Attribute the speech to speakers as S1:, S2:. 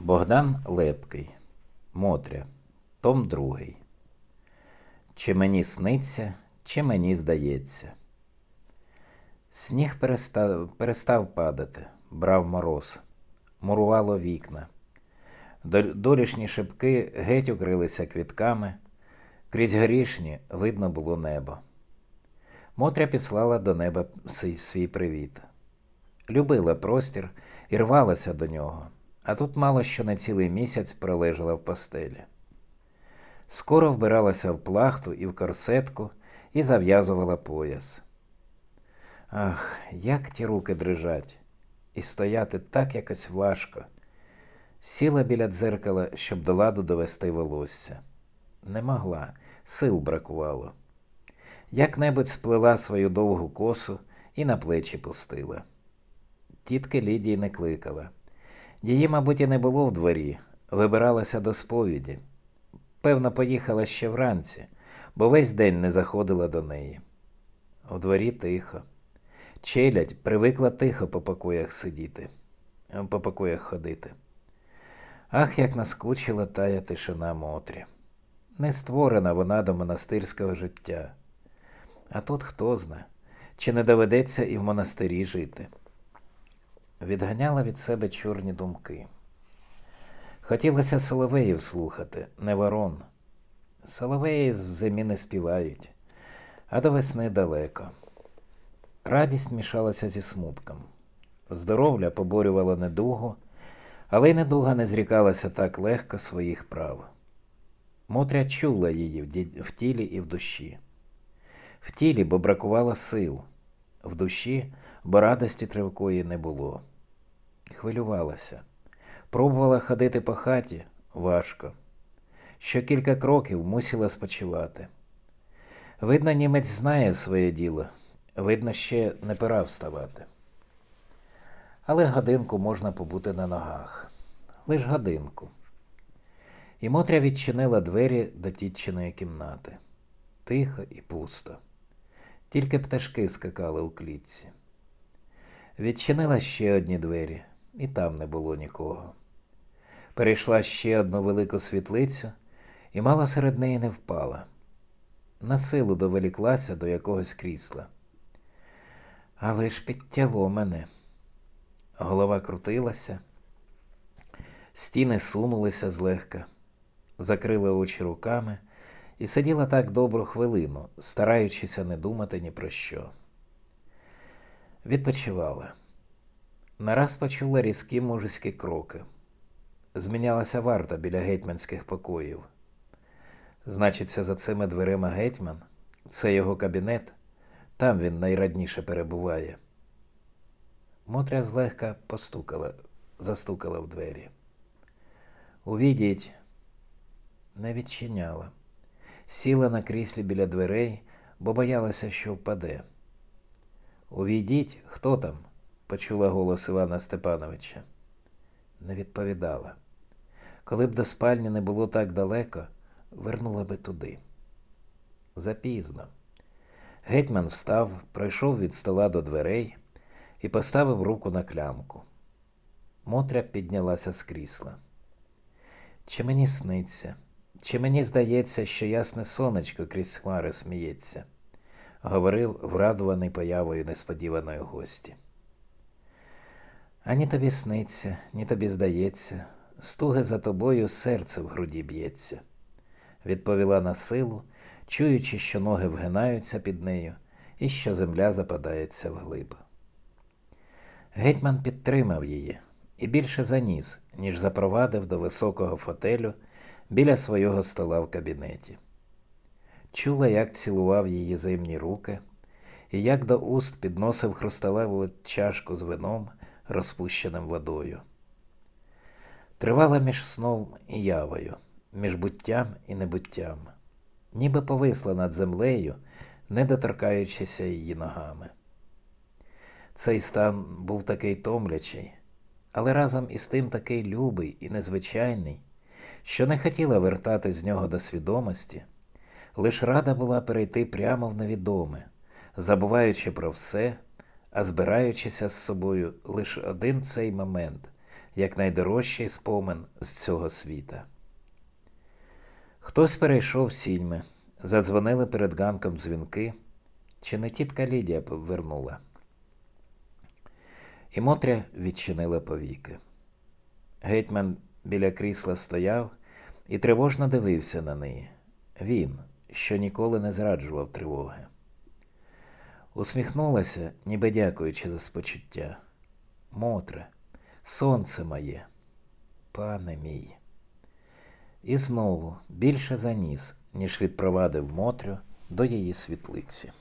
S1: Богдан Лепкий, Мотря, Том 2. Чи мені сниться, чи мені здається. Сніг перестав, перестав падати, брав мороз, мурувало вікна. До- Долішні шибки геть укрилися квітками, крізь горішні видно було небо. Мотря підслала до неба свій привіт. Любила простір і рвалася до нього, а тут мало що на цілий місяць пролежала в постелі. Скоро вбиралася в плахту і в корсетку і зав'язувала пояс. Ах, як ті руки дрижать, і стояти так якось важко. Сіла біля дзеркала, щоб до ладу довести волосся. Не могла, сил бракувало. Як-небудь сплела свою довгу косу і на плечі пустила. Тітки Лідії не кликала. Її, мабуть, і не було в дворі, вибиралася до сповіді. Певно, поїхала ще вранці, бо весь день не заходила до неї. У дворі тихо. Челядь привикла тихо по покоях сидіти, по покоях ходити. Ах, як наскучила тая тишина Мотрі. Не створена вона до монастирського життя. А тут хто зна, чи не доведеться і в монастирі жити. Відганяла від себе чорні думки. Хотілося соловеїв слухати, не ворон. Соловеї в зимі не співають, а до весни далеко. Радість мішалася зі смутком. Здоров'я поборювало недугу, але й недуга не зрікалася так легко своїх прав. Мотря чула її в тілі і в душі. В тілі, бо бракувало сил, в душі, бо радості тривкої не було. Хвилювалася. Пробувала ходити по хаті важко. Що кілька кроків мусила спочивати. Видно, німець знає своє діло, видно, ще не пора вставати. Але годинку можна побути на ногах. Лиш годинку. І Мотря відчинила двері до тітчиної кімнати. Тихо і пусто. Тільки пташки скакали у клітці. Відчинила ще одні двері, і там не було нікого. Перейшла ще одну велику світлицю і мало серед неї не впала. На силу довеліклася до якогось крісла. Але ж підтяло мене. Голова крутилася, стіни сунулися злегка, закрила очі руками і сиділа так добру хвилину, стараючися не думати ні про що. Відпочивала. Нараз почула різкі мужицькі кроки. Змінялася варта біля гетьманських покоїв. Значиться, за цими дверима гетьман, це його кабінет, там він найрадніше перебуває. Мотря злегка постукала, застукала в двері. Увідіть, не відчиняла. Сіла на кріслі біля дверей, бо боялася, що впаде. Увійдіть, хто там? Почула голос Івана Степановича. Не відповідала. Коли б до спальні не було так далеко, вернула би туди. Запізно. Гетьман встав, пройшов від стола до дверей і поставив руку на клямку. Мотря піднялася з крісла. Чи мені сниться, чи мені здається, що ясне сонечко крізь хмари сміється, говорив врадуваний появою несподіваної гості. Ані тобі сниться, ні тобі здається, стуги за тобою серце в груді б'ється, відповіла на силу, чуючи, що ноги вгинаються під нею і що земля западається вглиб. Гетьман підтримав її і більше заніс, ніж запровадив до високого фотелю біля свого стола в кабінеті. Чула, як цілував її зимні руки, і як до уст підносив хрусталеву чашку з вином, розпущеним водою. Тривала між сном і явою, між буттям і небуттям, ніби повисла над землею, не доторкаючися її ногами. Цей стан був такий томлячий, але разом із тим такий любий і незвичайний, що не хотіла вертати з нього до свідомості, лиш рада була перейти прямо в невідоме, забуваючи про все, а збираючися з собою лише один цей момент, як найдорожчий спомин з цього світа. Хтось перейшов сіньми, задзвонили перед ганком дзвінки, чи не тітка Лідія повернула. І Мотря відчинила повіки. Гетьман біля крісла стояв і тривожно дивився на неї. Він, що ніколи не зраджував тривоги. Усміхнулася, ніби дякуючи за спочуття. Мотре, сонце моє, пане мій. І знову більше заніс, ніж відпровадив Мотрю до її світлиці.